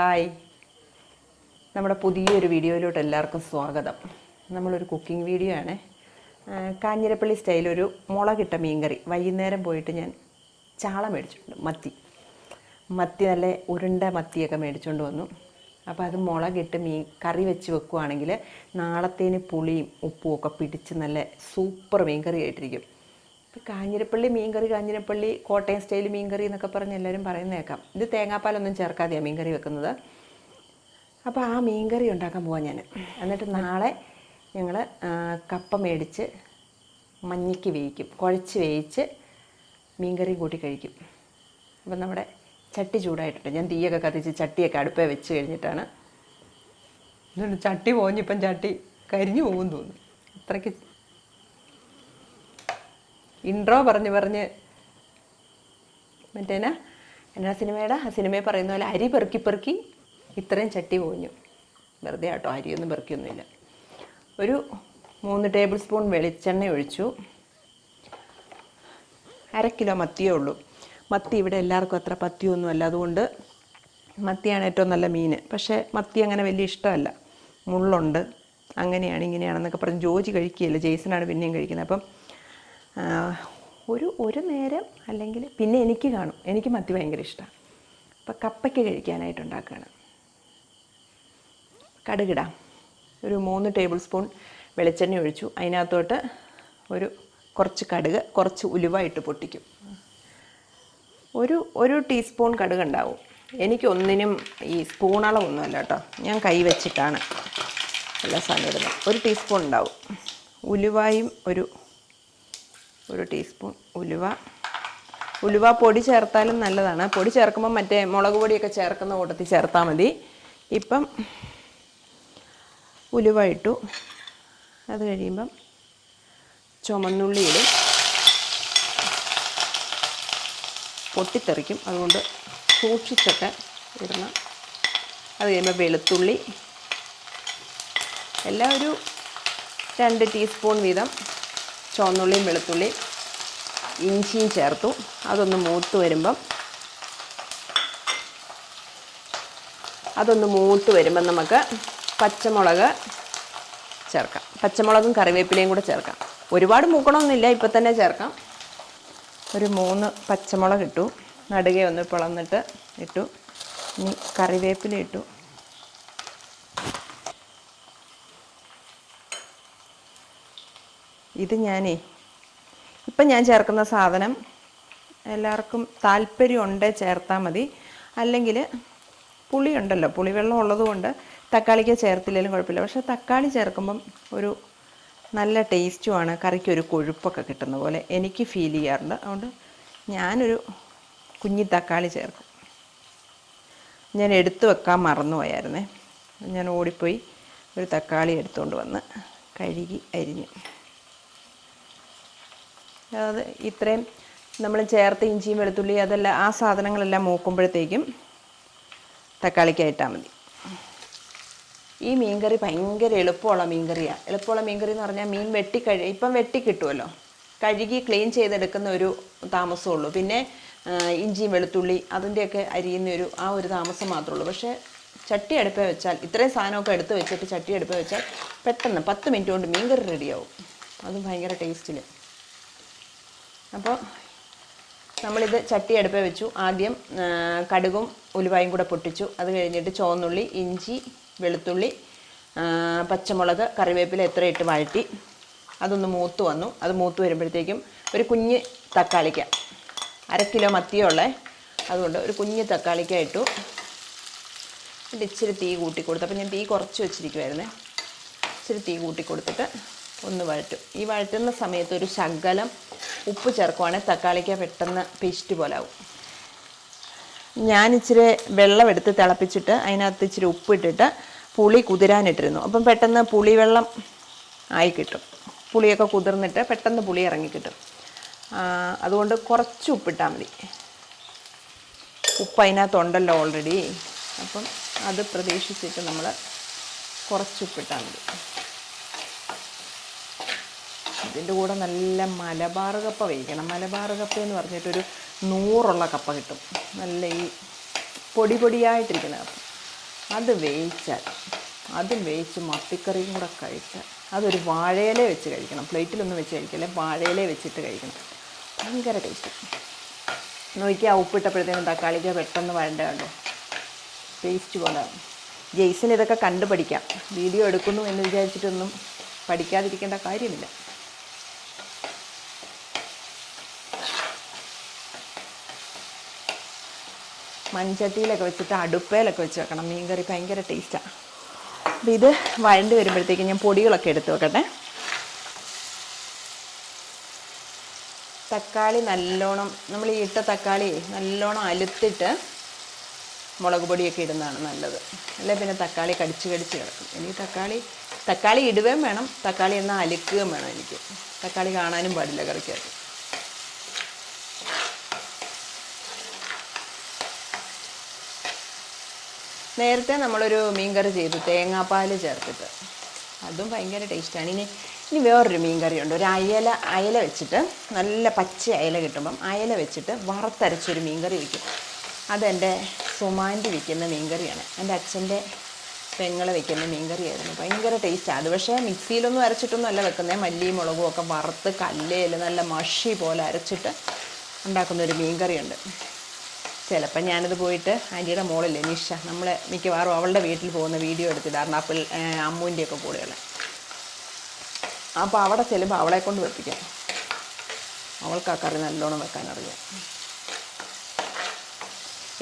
Hi. നമ്മുടെ പുതിയൊരു വീഡിയോയിലോട്ട് എല്ലാവർക്കും സ്വാഗതം. നമ്മളൊരു കുക്കിംഗ് വീഡിയോ ആണ്. കാഞ്ഞിരപ്പള്ളി സ്റ്റൈൽ ഒരു മുളകിട്ട മീൻകറി. വൈകുന്നേരം പോയിട്ട് ഞാൻ ചാള മേടിച്ചിട്ടുണ്ട് മത്തി. മത്തി നല്ല ഉരുണ്ട മത്തിയൊക്കെ മേടിച്ചുകൊണ്ട് വന്നു. അപ്പോൾ അത് മുളകിട്ട് മീൻ കറി വെച്ച് വെക്കുവാണെങ്കിൽ നാളത്തേന് പുളിയും ഉപ്പും ഒക്കെ പിടിച്ച് നല്ല സൂപ്പർ മീൻകറി ആയിട്ടിരിക്കും. ഇപ്പോൾ കാഞ്ഞിരപ്പള്ളി മീൻകറി കാഞ്ഞിരപ്പള്ളി കോട്ടയം സ്റ്റൈൽ മീൻകറി എന്നൊക്കെ പറഞ്ഞ് എല്ലാവരും പറയുന്നേക്കാം ഇത് തേങ്ങാപ്പാലൊന്നും ചേർക്കാതെയാണ് മീൻകറി വെക്കുന്നത്. അപ്പോൾ ആ മീൻകറി ഉണ്ടാക്കാൻ പോവാം ഞാൻ എന്നിട്ട് നാളെ ഞങ്ങൾ കപ്പ മേടിച്ച് മഞ്ഞയ്ക്ക് വേവിക്കും. കുഴച്ച് വേവിച്ച് മീൻകറിയും കൂട്ടി കഴിക്കും. അപ്പം നമ്മുടെ ചട്ടി ചൂടായിട്ടുണ്ട്. ഞാൻ തീയൊക്കെ കത്തിച്ച് ചട്ടിയൊക്കെ അടുപ്പേ വെച്ച് കഴിഞ്ഞിട്ടാണ്. ചട്ടി പോഞ്ഞിപ്പം ചട്ടി കരിഞ്ഞു പോകും തോന്നുന്നു. അത്രയ്ക്ക് ഇൻട്രോ പറഞ്ഞു പറഞ്ഞ്. മറ്റേനാ? എന്നാ സിനിമയുടെ? ആ സിനിമയെ പറയുന്ന പോലെ അരി പെറുക്കി പെറുക്കി ഇത്രയും ചട്ടി പോഞ്ഞു വെറുതെ ആട്ടോ അരിയൊന്നും പെറുക്കിയൊന്നുമില്ല. ഒരു മൂന്ന് ടേബിൾ സ്പൂൺ വെളിച്ചെണ്ണ ഒഴിച്ചു. അര കിലോ മത്തിയേ ഉള്ളൂ. മത്തി ഇവിടെ എല്ലാവർക്കും അത്ര പത്തിയൊന്നുമല്ല അതുകൊണ്ട് മത്തിയാണ് ഏറ്റവും നല്ല മീൻ. പക്ഷേ മത്തി അങ്ങനെ വലിയ ഇഷ്ടമല്ല. മുള്ളുണ്ട്. അങ്ങനെയാണ് ഇങ്ങനെയാണെന്നൊക്കെ പറഞ്ഞ് ജോജി കഴിക്കുകയില്ല? ജെയ്സനാണ് പിന്നെയും കഴിക്കുന്നത്. അപ്പം ഒരു ഒരു നേരം അല്ലെങ്കിൽ പിന്നെ എനിക്ക് കാണും. എനിക്ക് മത്തി ഭയങ്കര ഇഷ്ടമാണ് അപ്പം കപ്പയ്ക്ക് കഴിക്കാനായിട്ട് ഉണ്ടാക്കുകയാണ് കടുകിടാം. ഒരു മൂന്ന് ടേബിൾ സ്പൂൺ വെളിച്ചെണ്ണ ഒഴിച്ചു. അതിനകത്തോട്ട് ഒരു കുറച്ച് കടുക് കുറച്ച് ഉലുവ ഇട്ട് പൊട്ടിക്കും. ഒരു ഒരു ടീസ്പൂൺ കടുക് ഉണ്ടാവും. എനിക്കൊന്നിനും ഈ സ്പൂൺ അളവൊന്നുമല്ല കേട്ടോ. ഞാൻ കൈ വെച്ചിട്ടാണ് എല്ലാ സാധനം ഇടുന്നത്. ഒരു ടീസ്പൂൺ ഉണ്ടാവും. ഉലുവായും ഒരു ഒരു ടീസ്പൂൺ ഉലുവ. ഉലുവ പൊടി ചേർത്താലും നല്ലതാണ്. പൊടി ചേർക്കുമ്പോൾ മറ്റേ മുളക് പൊടിയൊക്കെ ചേർക്കുന്ന കൂട്ടത്തിൽ ചേർത്താൽ മതി. ഇപ്പം ഉലുവ ഇട്ടു. അത് കഴിയുമ്പം ചുമന്നുള്ളി ഇടും. പൊട്ടിത്തെറിക്കും. അതുകൊണ്ട് സൂക്ഷിച്ചൊക്കെ ഇടണം. അത് കഴിയുമ്പോൾ വെളുത്തുള്ളി. എല്ലാം ഒരു രണ്ട് ടീസ്പൂൺ വീതം ചുവന്നുള്ളിയും വെളുത്തുള്ളിയും ഇഞ്ചിയും ചേർത്തു. അതൊന്ന് മൂത്ത് വരുമ്പം അതൊന്ന് മൂത്ത് വരുമ്പം നമുക്ക് പച്ചമുളക് ചേർക്കാം. പച്ചമുളകും കറിവേപ്പിലയും കൂടെ ചേർക്കാം. ഒരുപാട് മൂക്കണമൊന്നുമില്ല ഇപ്പം തന്നെ ചേർക്കാം. ഒരു മൂന്ന് പച്ചമുളക് ഇട്ടു. നടുകെ ഒന്ന് പിളന്നിട്ട് ഇട്ടു. ഇനി കറിവേപ്പില ഇട്ടു. ഇത് ഞാനേ ഇപ്പം ഞാൻ ചേർക്കുന്ന സാധനം എല്ലാവർക്കും താല്പര്യമുണ്ട് ചേർത്താൽ മതി. അല്ലെങ്കിൽ പുളിയുണ്ടല്ലോ പുളിവെള്ളം ഉള്ളതുകൊണ്ട് തക്കാളിക്ക് ചേർത്തില്ലെങ്കിലും കുഴപ്പമില്ല. പക്ഷേ തക്കാളി ചേർക്കുമ്പം ഒരു നല്ല ടേസ്റ്റുമാണ് കറിക്ക് ഒരു കൊഴുപ്പൊക്കെ കിട്ടുന്ന പോലെ എനിക്ക് ഫീൽ ചെയ്യാറുണ്ട്. അതുകൊണ്ട് ഞാനൊരു കുഞ്ഞി തക്കാളി ചേർക്കും. ഞാൻ എടുത്തു വെക്കാൻ മറന്നുപോയായിരുന്നേ ഞാൻ ഓടിപ്പോയി ഒരു തക്കാളി എടുത്തുകൊണ്ട് വന്ന് കഴുകി അരിഞ്ഞു. അതായത് ഇത്രയും നമ്മൾ ചേർത്ത് ഇഞ്ചിയും വെളുത്തുള്ളി അതെല്ലാം ആ സാധനങ്ങളെല്ലാം മൂക്കുമ്പോഴത്തേക്കും തക്കാളിക്ക് ഇട്ടാൽ മതി. ഈ മീൻകറി ഭയങ്കര എളുപ്പമുള്ള മീൻകറിയാണ് എളുപ്പമുള്ള മീൻകറി എന്ന് പറഞ്ഞാൽ മീൻ വെട്ടി കഴി ഇപ്പം വെട്ടി കിട്ടുമല്ലോ കഴുകി ക്ലീൻ ചെയ്തെടുക്കുന്ന ഒരു താമസമുള്ളൂ. പിന്നെ ഇഞ്ചിയും വെളുത്തുള്ളി അതിന്റെയൊക്കെ അരിയുന്ന ഒരു ആ ഒരു താമസം മാത്രമേ ഉള്ളൂ. പക്ഷേ ചട്ടി അടുപ്പേ വെച്ചാൽ ഇത്രയും സാധനമൊക്കെ എടുത്ത് വെച്ചിട്ട് ചട്ടി അടുപ്പേ വെച്ചാൽ പെട്ടെന്ന് പത്ത് മിനിറ്റ് കൊണ്ട് മീൻകറി റെഡിയാവും. അതും ഭയങ്കര ടേസ്റ്റിൽ അപ്പോൾ നമ്മളിത് ചട്ടി അടുപ്പേ വെച്ചു. ആദ്യം കടുകും ഉലുവായും കൂടെ പൊട്ടിച്ചു. അത് കഴിഞ്ഞിട്ട് ചുവന്നുള്ളി ഇഞ്ചി വെളുത്തുള്ളി പച്ചമുളക് കറിവേപ്പില എത്ര ഇട്ട് വഴറ്റി അതൊന്ന് മൂത്ത് വന്നു. അത് മൂത്ത് വരുമ്പോഴത്തേക്കും ഒരു കുഞ്ഞ് തക്കാളിക്ക. അര കിലോ മത്തിയുള്ളേ അതുകൊണ്ട് ഒരു കുഞ്ഞ് തക്കാളിക്ക ഇട്ടു. ഇച്ചിരി തീ കൂട്ടി കൊടുത്തു. അപ്പോൾ ഞാൻ തീ കുറച്ച് വെച്ചിരിക്കുമായിരുന്നേ ഇച്ചിരി തീ കൂട്ടി കൊടുത്തിട്ട് ഒന്ന് വഴറ്റും. ഈ വഴറ്റുന്ന സമയത്ത് ഒരു ശകലം ഉപ്പ് ചേർക്കുവാണെങ്കിൽ തക്കാളിക്ക പെട്ടെന്ന് പേസ്റ്റ് പോലെ ആവും. ഞാൻ ഇച്ചിരി വെള്ളം എടുത്ത് തിളപ്പിച്ചിട്ട് അതിനകത്ത് ഇച്ചിരി ഉപ്പിട്ടിട്ട് പുളി കുതിരാനിട്ടിരുന്നു. അപ്പം പെട്ടെന്ന് പുളി വെള്ളം ആയി കിട്ടും. പുളിയൊക്കെ കുതിർന്നിട്ട് പെട്ടെന്ന് പുളി ഇറങ്ങിക്കിട്ടും അതുകൊണ്ട് കുറച്ച് ഉപ്പിട്ടാൽ മതി. ഉപ്പ് അതിനകത്തുണ്ടല്ലോ ഓൾറെഡി അപ്പം അത് പ്രതീക്ഷിച്ചിട്ട് നമ്മൾ കുറച്ച് ഉപ്പിട്ടാൽ മതി. ഇതിന്റെ കൂടെ നല്ല മലബാർ കപ്പ വേവിക്കണം. മലബാർ കപ്പ എന്ന് പറഞ്ഞിട്ടൊരു നൂറുള്ള കപ്പ കിട്ടും. നല്ല ഈ പൊടി പൊടിയായിട്ടിരിക്കുന്ന കപ്പ അത് വേവിച്ചാൽ അതും വേവിച്ച് മത്തിക്കറിയും കൂടെ കഴിച്ചാൽ അതൊരു വാഴയില വെച്ച് കഴിക്കണം. പ്ലേറ്റിലൊന്നും വെച്ച് കഴിക്കില്ല. വാഴയില വെച്ചിട്ട് കഴിക്കണം. ഭയങ്കര ടേസ്റ്റ് നോക്കിയാൽ ഉപ്പിട്ടപ്പോഴത്തേനും തക്കാളിക്ക് പെട്ടെന്ന് വഴണ്ട കണ്ടോ? ടേസ്റ്റ് പോലെ. ജെയ്സിന് ഇതൊക്കെ കണ്ടു പഠിക്കാം വീഡിയോ എടുക്കുന്നു എന്ന് വിചാരിച്ചിട്ടൊന്നും പഠിക്കാതിരിക്കേണ്ട കാര്യമില്ല. മൺചട്ടിയിലൊക്കെ വെച്ചിട്ട് അടുപ്പയിലൊക്കെ വെച്ച് വെക്കണം. മീൻകറി ഭയങ്കര ടേസ്റ്റാണ് അപ്പോൾ ഇത് വഴണ്ട് വരുമ്പോഴത്തേക്ക് ഞാൻ പൊടികളൊക്കെ എടുത്ത് വെക്കട്ടെ. തക്കാളി നല്ലോണം നമ്മൾ ഈ ഇട്ട തക്കാളി നല്ലോണം അലുത്തിട്ട് മുളക് പൊടിയൊക്കെ ഇടുന്നതാണ് നല്ലത്. അല്ലേ? പിന്നെ തക്കാളി കടിച്ച് കടിച്ച് കിടക്കും. എനിക്ക് തക്കാളി തക്കാളി ഇടുകയും വേണം. തക്കാളി എന്നാൽ അലുക്കുകയും വേണം എനിക്ക്. തക്കാളി കാണാനും പാടില്ല കറിക്കകത്ത്. നേരത്തെ നമ്മളൊരു മീൻകറി ചെയ്തു തേങ്ങാപ്പാൽ ചേർത്തിട്ട്. അതും ഭയങ്കര ടേസ്റ്റാണ്. ഇനി ഇനി വേറൊരു മീൻകറിയുണ്ട് ഒരു അയല അയല വെച്ചിട്ട് നല്ല പച്ച അയല കിട്ടുമ്പം അയല വെച്ചിട്ട് വറുത്തരച്ചൊരു മീൻകറി വയ്ക്കും അതെന്റെ സുമാന്റെ വയ്ക്കുന്ന മീൻകറിയാണ്. എന്റെ അച്ഛന്റെ പെങ്ങൾ വെക്കുന്ന മീൻകറിയായിരുന്നു. ഭയങ്കര ടേസ്റ്റാണ് അത് പക്ഷേ മിക്സിയിലൊന്നും അരച്ചിട്ടൊന്നും അല്ല വെക്കുന്നത് മല്ലിയും മുളകും ഒക്കെ വറുത്ത് കല്ലേൽ നല്ല മഷി പോലെ അരച്ചിട്ട് ഉണ്ടാക്കുന്ന ഒരു മീൻകറിയുണ്ട്. ചിലപ്പോൾ ഞാനത് പോയിട്ട് ആന്റിയുടെ മോളില്ലേ നിഷ. നമ്മൾ മിക്കവാറും അവളുടെ വീട്ടിൽ പോകുന്ന വീഡിയോ എടുത്തിടാറുണ്ട് അപ്പോൾ അമ്മുവിന്റെയൊക്കെ കൂടെയുള്ള. അപ്പോൾ അവിടെ ചെല്ലുമ്പോൾ അവളെ കൊണ്ട് വെപ്പിക്കാം. അവൾക്ക് ആ കറി നല്ലോണം വെക്കാൻ അറിയാം.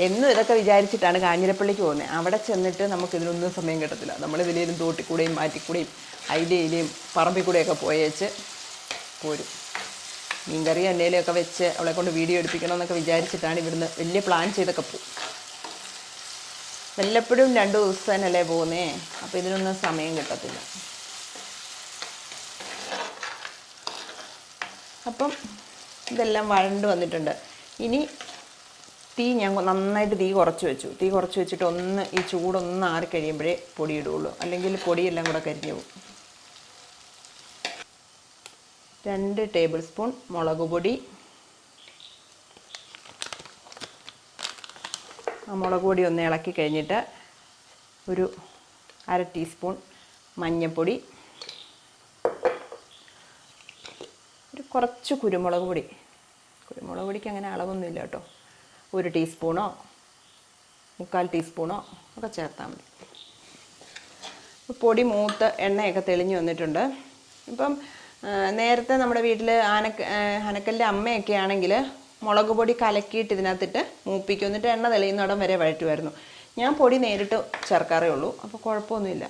എന്നും ഇതൊക്കെ വിചാരിച്ചിട്ടാണ് കാഞ്ഞിരപ്പള്ളിക്ക് പോകുന്നത്. അവിടെ ചെന്നിട്ട് നമുക്ക് ഇതിനൊന്നും സമയം കിട്ടത്തില്ല. നമ്മൾ ഇതിലേലും തോട്ടിക്കൂടെയും മാറ്റിക്കൂടെയും അയിലയിലെയും പറമ്പിൽ കൂടെയൊക്കെ പോയേച്ച് പോരും. മീൻകറി എണ്ണയിലൊക്കെ വെച്ച് അവളെ കൊണ്ട് വീഡിയോ എടുപ്പിക്കണം എന്നൊക്കെ വിചാരിച്ചിട്ടാണ് ഇവിടുന്ന് വലിയ പ്ലാൻ ചെയ്തൊക്കെ പോകും വല്ലപ്പോഴും രണ്ട് ദിവസത്തിനല്ലേ പോകുന്നേ അപ്പോൾ ഇതിനൊന്നും സമയം കിട്ടത്തില്ല. അപ്പം ഇതെല്ലാം വഴണ്ട് വന്നിട്ടുണ്ട്. ഇനി തീ ഞാൻ നന്നായിട്ട് തീ കുറച്ച് വെച്ചു. തീ കുറച്ച് വെച്ചിട്ട് ഒന്ന് ഈ ചൂടൊന്ന് ആറി കഴിയുമ്പോഴേ പൊടി ഇടുള്ളൂ അല്ലെങ്കിൽ പൊടിയെല്ലാം കൂടെ കരിഞ്ഞു പോകും. രണ്ട് ടേബിൾ സ്പൂൺ മുളക് പൊടി. മുളക് പൊടി ഒന്ന് ഇളക്കി കഴിഞ്ഞിട്ട് ഒരു അര ടീസ്പൂൺ മഞ്ഞൾപ്പൊടി ഒരു കുറച്ച് കുരുമുളക് പൊടി. കുരുമുളക് പൊടിക്ക് അങ്ങനെ അളവൊന്നുമില്ല കേട്ടോ. ഒരു ടീസ്പൂണോ മുക്കാൽ ടീസ്പൂണോ ഒക്കെ ചേർത്താൽ മതി. പൊടി മൂത്ത് എണ്ണയൊക്കെ തെളിഞ്ഞു വന്നിട്ടുണ്ട്. ഇപ്പം നേരത്തെ നമ്മുടെ വീട്ടിൽ ആനക്ക ആനക്കല്ലിന്റെ അമ്മയൊക്കെ ആണെങ്കിൽ മുളക് പൊടി കലക്കിയിട്ട് ഇതിനകത്തിട്ട് മൂപ്പിക്കും. എന്നിട്ട് എണ്ണ തെളിയുന്നിടം വരെ വഴറ്റുമായിരുന്നു. ഞാൻ പൊടി നേരിട്ട് ചേർക്കാറേ ഉള്ളൂ. അപ്പോൾ കുഴപ്പമൊന്നുമില്ല.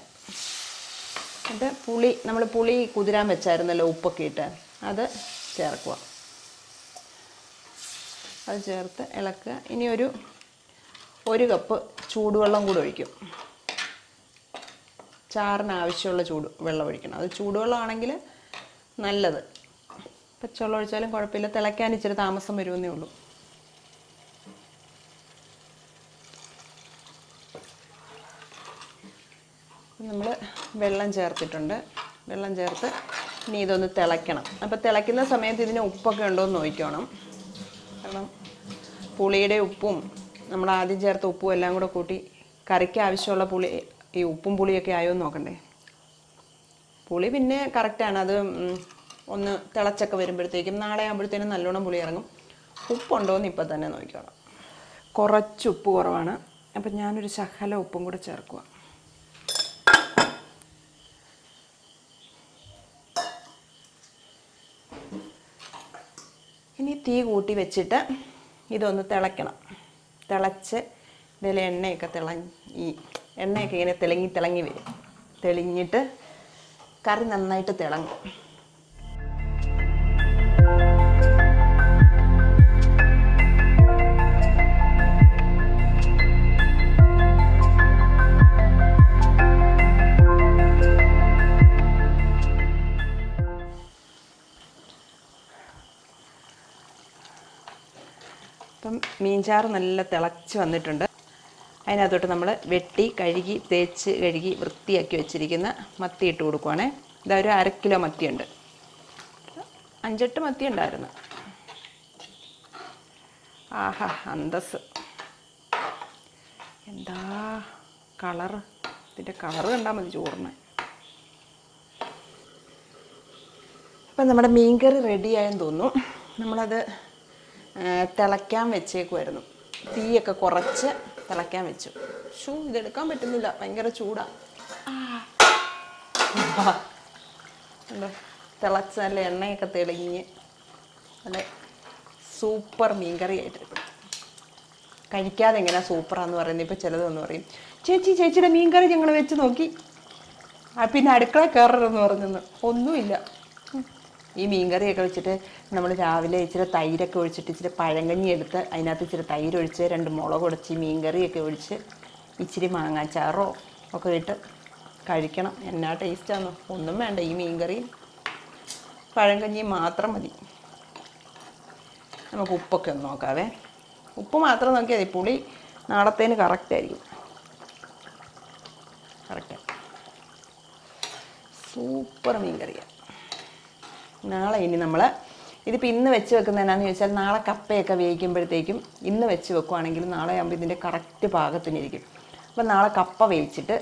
എന്നിട്ട് പുളി നമ്മൾ പുളി കുതിരാൻ വെച്ചായിരുന്നല്ലോ ഉപ്പൊക്കെ ഇട്ട്. അത് ചേർക്കുക. അത് ചേർത്ത് ഇളക്കുക. ഇനി ഒരു ഒരു കപ്പ് ചൂടുവെള്ളം കൂടെ ഒഴിക്കും. ചാറിന് ആവശ്യമുള്ള ചൂട് വെള്ളം ഒഴിക്കണം. അത് ചൂടുവെള്ളമാണെങ്കിൽ നല്ലത്. പച്ചവെള്ളം ഒഴിച്ചാലും കുഴപ്പമില്ല. തിളയ്ക്കാൻ ഇച്ചിരി താമസം വരുമെന്നേ ഉള്ളൂ. നമ്മൾ വെള്ളം ചേർത്തിട്ടുണ്ട്. വെള്ളം ചേർത്ത് ഇനി ഇതൊന്ന് തിളയ്ക്കണം. അപ്പോൾ തിളയ്ക്കുന്ന സമയത്ത് ഇതിന് ഉപ്പൊക്കെ ഉണ്ടോ എന്ന് നോക്കണം കാരണം പുളിയുടെ ഉപ്പും നമ്മൾ ആദ്യം ചേർത്ത ഉപ്പും എല്ലാം കൂടെ കൂട്ടി കറിക്ക് ആവശ്യമുള്ള പുളി ഈ ഉപ്പും പുളിയൊക്കെ ആയോ എന്ന് നോക്കണ്ടേ? പുളി പിന്നെ കറക്റ്റാണ് അത് ഒന്ന് തിളച്ചൊക്കെ വരുമ്പോഴത്തേക്കും നാളെ ആകുമ്പോഴത്തേനും നല്ലോണം പുളി ഇറങ്ങും. ഉപ്പുണ്ടോ എന്ന് ഇപ്പം തന്നെ നോക്കിക്കോളാം. കുറച്ച് ഉപ്പ് കുറവാണ്. അപ്പം ഞാനൊരു ശകല ഉപ്പും കൂടെ ചേർക്കുക ഇനി തീ കൂട്ടി വെച്ചിട്ട് ഇതൊന്ന് തിളയ്ക്കണം. തിളച്ച് ഇതിൽ എണ്ണയൊക്കെ തിളങ്ങി ഈ എണ്ണയൊക്കെ ഇങ്ങനെ തിളങ്ങി തിളങ്ങി വരും. തെളിഞ്ഞിട്ട് കറി നന്നായിട്ട് തിളങ്ങും. മീൻചാറ് നല്ല തിളച്ച് വന്നിട്ടുണ്ട്. അതിനകത്തോട്ട് നമ്മൾ വെട്ടി കഴുകി തേച്ച് കഴുകി വൃത്തിയാക്കി വെച്ചിരിക്കുന്ന മത്തി ഇട്ട് കൊടുക്കുവാണേ. ഇതാ ഒരു അര കിലോ മത്തിയുണ്ട്. അഞ്ചെട്ട് മത്തി ഉണ്ടായിരുന്നു ആഹാ അന്തസ് എന്താ കളർ? ഇതിന്റെ കളറ് കണ്ടാൽ മതി ചോറിന്. അപ്പം നമ്മുടെ മീൻകറി റെഡിയായെന്ന് തോന്നുന്നു. നമ്മളത് തിളയ്ക്കാൻ വെച്ചേക്കുമായിരുന്നു തീയൊക്കെ കുറച്ച് തിളയ്ക്കാൻ വെച്ചു. ഷൂ ഇതെടുക്കാൻ പറ്റുന്നില്ല. ഭയങ്കര ചൂടാ. കണ്ടോ? തിളച്ച നല്ല എണ്ണയൊക്കെ തെളിഞ്ഞ്. നല്ല സൂപ്പർ മീൻകറി ആയിട്ട് കഴിക്കാതെ എങ്ങനെ സൂപ്പറാന്ന് പറയുന്നത്? ഇപ്പോൾ ചിലതെന്ന് പറയും ചേച്ചി ചേച്ചിയുടെ മീൻകറി ഞങ്ങൾ വെച്ച് നോക്കി. പിന്നെ അടുക്കള കയറരുതെന്ന് പറഞ്ഞെന്ന് ഒന്നുമില്ല. ഈ മീൻകറിയൊക്കെ വെച്ചിട്ട് നമ്മൾ രാവിലെ ഇച്ചിരി തൈരൊക്കെ ഒഴിച്ചിട്ട് ഇച്ചിരി പഴങ്കഞ്ഞി എടുത്ത് അതിനകത്ത് ഇച്ചിരി തൈര് ഒഴിച്ച് രണ്ട് മുളക് ഒടിച്ച് മീൻകറിയൊക്കെ ഒഴിച്ച് ഇച്ചിരി മാങ്ങാച്ചാറോ ഒക്കെ ഇട്ട് കഴിക്കണം. എന്നാ ടേസ്റ്റാണ് ഒന്നും വേണ്ട. ഈ മീൻകറിയും പഴങ്കഞ്ഞിയും മാത്രം മതി. നമുക്ക് ഉപ്പൊക്കെ ഒന്ന് നോക്കാവേ. ഉപ്പ് മാത്രം നോക്കിയാൽ മതി. പുളി നാളത്തേന് കറക്റ്റ് ആയിരിക്കും. കറക്റ്റ് സൂപ്പർ മീൻ കറിയാണ് നാളെ ഇനി നമ്മൾ ഇതിപ്പോൾ ഇന്ന് വെച്ച് വെക്കുന്നത് എന്നാന്ന് ചോദിച്ചാൽ നാളെ കപ്പയൊക്കെ വേവിക്കുമ്പോഴത്തേക്കും ഇന്ന് വെച്ച് വെക്കുവാണെങ്കിൽ നാളെ ആകുമ്പോൾ ഇതിന്റെ കറക്റ്റ് പാകത്തിനിരിക്കും അപ്പോൾ നാളെ കപ്പ വേവിച്ചിട്ട്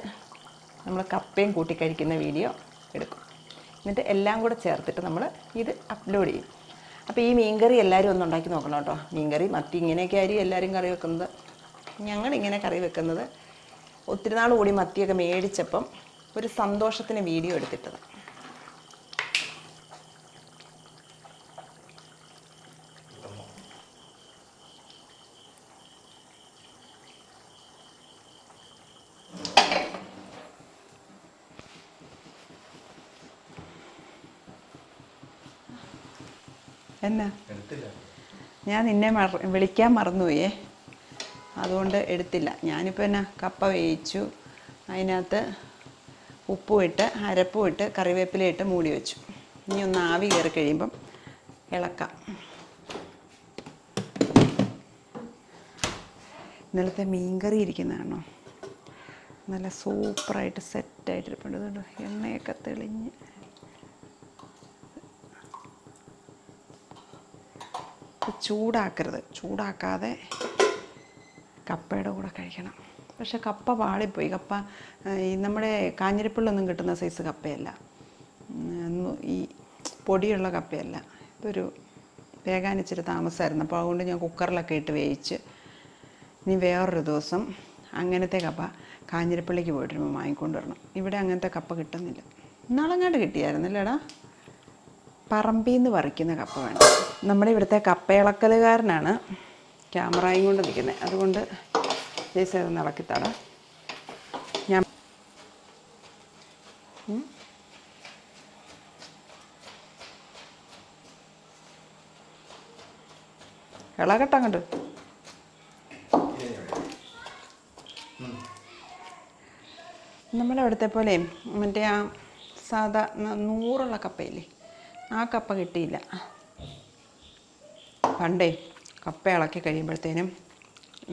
നമ്മൾ കപ്പയും കൂട്ടി കഴിക്കുന്ന വീഡിയോ എടുക്കും. എന്നിട്ട് എല്ലാം കൂടെ ചേർത്തിട്ട് നമ്മൾ ഇത് അപ്ലോഡ് ചെയ്യും. അപ്പോൾ ഈ മീൻകറി എല്ലാവരും ഒന്ന് ഉണ്ടാക്കി നോക്കണം കേട്ടോ. മീൻകറി മത്തി ഇങ്ങനെയൊക്കെ ആയിരിക്കും എല്ലാവരും കറി വെക്കുന്നത്. ഞങ്ങളിങ്ങനെ കറി വെക്കുന്നത് ഒത്തിരി നാൾ കൂടി മത്തിയൊക്കെ മേടിച്ചപ്പം ഒരു സന്തോഷത്തിന് വീഡിയോ എടുത്തിട്ടത്. എന്നാ? ഞാൻ നിന്നെ മറ വിളിക്കാൻ മറന്നുപോയേ. അതുകൊണ്ട് എടുത്തില്ല. ഞാനിപ്പോൾ എന്നാ കപ്പ വേവിച്ചു. അതിനകത്ത് ഉപ്പും ഇട്ട് അരപ്പും ഇട്ട് കറിവേപ്പില ഇട്ട് മൂടി വെച്ചു. ഇനി ഒന്ന് ആവി കയറി കഴിയുമ്പം ഇളക്കാം. ഇന്നലത്തെ മീൻകറി ഇരിക്കുന്നതാണോ? നല്ല സൂപ്പറായിട്ട് സെറ്റായിട്ടിരിപ്പുണ്ട് എണ്ണയൊക്കെ തെളിഞ്ഞ്. ചൂടാക്കരുത്. ചൂടാക്കാതെ കപ്പയുടെ കൂടെ കഴിക്കണം. പക്ഷെ കപ്പ പാളിപ്പോയി കപ്പ ഈ നമ്മുടെ കാഞ്ഞിരപ്പള്ളിലൊന്നും കിട്ടുന്ന സൈസ് കപ്പയല്ല. ഈ പൊടിയുള്ള കപ്പയല്ല. ഇതൊരു വേകാൻ ഇച്ചിരി താമസമായിരുന്നു അപ്പോൾ അതുകൊണ്ട് ഞാൻ കുക്കറിലൊക്കെ ഇട്ട് വേവിച്ച് ഇനി വേറൊരു ദിവസം അങ്ങനത്തെ കപ്പ കാഞ്ഞിരപ്പള്ളിക്ക് പോയിട്ട് വരുമ്പോൾ വാങ്ങിക്കൊണ്ട് വരണം. ഇവിടെ അങ്ങനത്തെ കപ്പ കിട്ടുന്നില്ല. ഇന്നാളെങ്ങാണ്ട് കിട്ടിയായിരുന്നില്ലേടാ? പറമ്പിന്ന് പറിക്കുന്ന കപ്പ വേണം. നമ്മുടെ ഇവിടുത്തെ കപ്പയിളക്കലുകാരനാണ് ക്യാമറയും കൊണ്ട് നിൽക്കുന്നത്. അതുകൊണ്ട് ജയ്സ് അത് ഇളക്കിത്തട ഞാൻ ഇളകട്ട അങ്ങോട്ട്. നമ്മളവിടുത്തെ പോലെ മറ്റേ ആ സാധാ നൂറുള്ള കപ്പയില്ലേ? ആ കപ്പ കിട്ടിയില്ല. പണ്ടേ കപ്പ ഇളക്കി കഴിയുമ്പോഴത്തേനും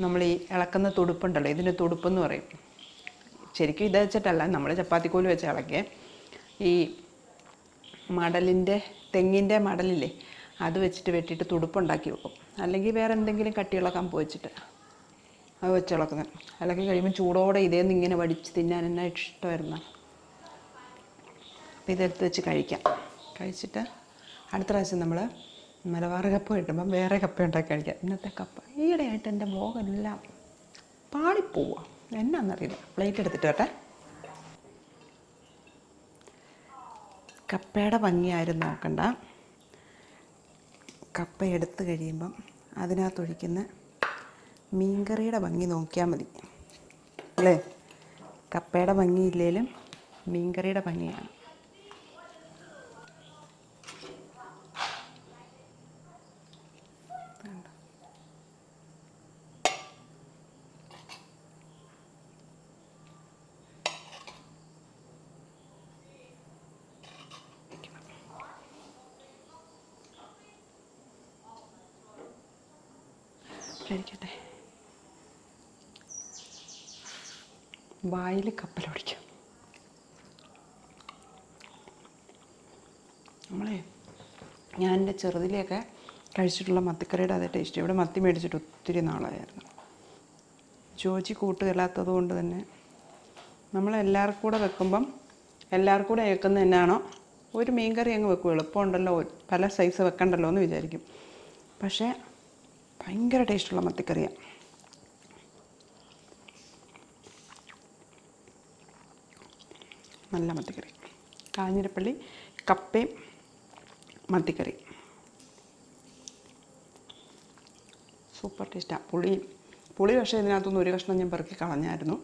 നമ്മൾ ഈ ഇളക്കുന്ന തുടുപ്പുണ്ടല്ലോ ഇതിന്റെ തുടുപ്പെന്ന് പറയും. ശരിക്കും ഇത് വെച്ചിട്ടല്ല നമ്മൾ ചപ്പാത്തിക്കോൽ വെച്ച് ഇളക്കിയ. ഈ മടലിന്റെ തെങ്ങിന്റെ മടലില്ലേ അത് വെച്ചിട്ട് വെട്ടിയിട്ട് തുടുപ്പുണ്ടാക്കി വെക്കും. അല്ലെങ്കിൽ വേറെ എന്തെങ്കിലും കട്ടിയുള്ള കമ്പ് വെച്ചിട്ട് അത് വെച്ച് ഇളക്കുന്നത്. ഇളക്കി കഴിയുമ്പോൾ ചൂടോടെ ഇതേന്ന് ഇങ്ങനെ വടിച്ച് തിന്നാൻ എന്നാ ഇഷ്ടമായിരുന്നു അപ്പം ഇതെടുത്ത് വെച്ച് കഴിക്കാം. കഴിച്ചിട്ട് അടുത്ത പ്രാവശ്യം നമ്മൾ മലബാർ കപ്പ കിട്ടുമ്പം വേറെ കപ്പ ഉണ്ടാക്കി കഴിക്കാം. ഇന്നത്തെ കപ്പ ഈയിടെയായിട്ട് എന്റെ മുഖമെല്ലാം പാളിപ്പോവുക എന്നാന്നറിയില്ല. പ്ലേറ്റ് എടുത്തിട്ട് കേട്ടെ കപ്പയുടെ ഭംഗിയായിരുന്നു നോക്കണ്ട. കപ്പ എടുത്ത് കഴിയുമ്പം അതിനകത്തൊഴിക്കുന്ന മീൻകറിയുടെ ഭംഗി നോക്കിയാൽ മതി. അല്ലേ? കപ്പയുടെ ഭംഗിയില്ലേലും മീൻകറിയുടെ ഭംഗിയാണ്. കഴിക്കട്ടെ. വായിൽ കപ്പലോടിക്കും നമ്മളെ ഞാൻ എന്റെ ചെറുതിലെയൊക്കെ കഴിച്ചിട്ടുള്ള മത്തിക്കറിയുടെ അതേ ടേസ്റ്റ് ഇവിടെ മത്തി മേടിച്ചിട്ട് ഒത്തിരി നാളായിരുന്നു. ജോജി കൂട്ടുകയില്ലാത്തത് കൊണ്ട് തന്നെ നമ്മൾ എല്ലാവർക്കും കൂടെ വെക്കുമ്പം എല്ലാവർക്കും കൂടെ വെക്കുന്നത് തന്നെയാണോ ഒരു മീൻ കറി അങ്ങ് വെക്കും. എളുപ്പമുണ്ടല്ലോ. പല സൈസ് വെക്കണ്ടല്ലോ എന്ന് വിചാരിക്കും. പക്ഷേ ഭയങ്കര ടേസ്റ്റുള്ള മത്തിക്കറിയാണ് നല്ല മത്തിക്കറി. കാഞ്ഞിരപ്പള്ളി കപ്പയും മത്തിക്കറി. സൂപ്പർ ടേസ്റ്റാണ് പുളി പുളി പക്ഷേ ഇതിനകത്തുനിന്ന് ഒരു കഷ്ണം ഞാൻ പെറുക്കി കളഞ്ഞായിരുന്നു.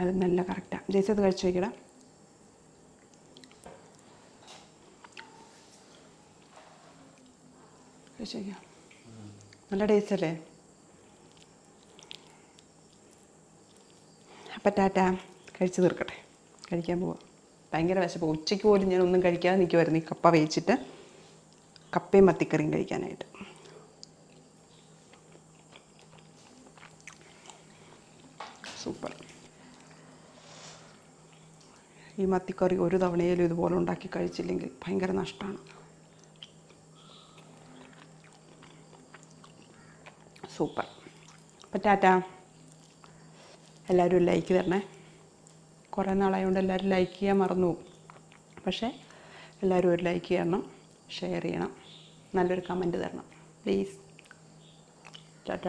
അത് നല്ല കറക്റ്റാണ് ജയിച്ചത് അത് കഴിച്ചു വയ്ക്കടാ കഴിച്ചു വയ്ക്കാം നല്ല ടേസ്റ്റ് അല്ലേ? അപ്പം ടാറ്റ കഴിച്ച് തീർക്കട്ടെ. കഴിക്കാൻ പോവാം. ഭയങ്കര വിശപ്പ്. ഉച്ചയ്ക്ക് പോലും ഞാൻ ഒന്നും കഴിക്കാതെ നിൽക്കുമായിരുന്നു ഈ കപ്പ വേവിച്ചിട്ട് കപ്പയും മത്തിക്കറിയും കഴിക്കാനായിട്ട്. സൂപ്പർ. ഈ മത്തിക്കറി ഒരു തവണയിലും ഇതുപോലെ ഉണ്ടാക്കി കഴിച്ചില്ലെങ്കിൽ ഭയങ്കര നഷ്ടമാണ് സൂപ്പർ. അപ്പം ടാറ്റ എല്ലാവരും ലൈക്ക് തരണേ. കുറേ നാളായതുകൊണ്ട് എല്ലാവരും ലൈക്ക് ചെയ്യാൻ മറന്നു പോകും. പക്ഷേ എല്ലാവരും ഒരു ലൈക്ക് ചെയ്യണം ഷെയർ ചെയ്യണം നല്ലൊരു കമന്റ് തരണം. Please tata.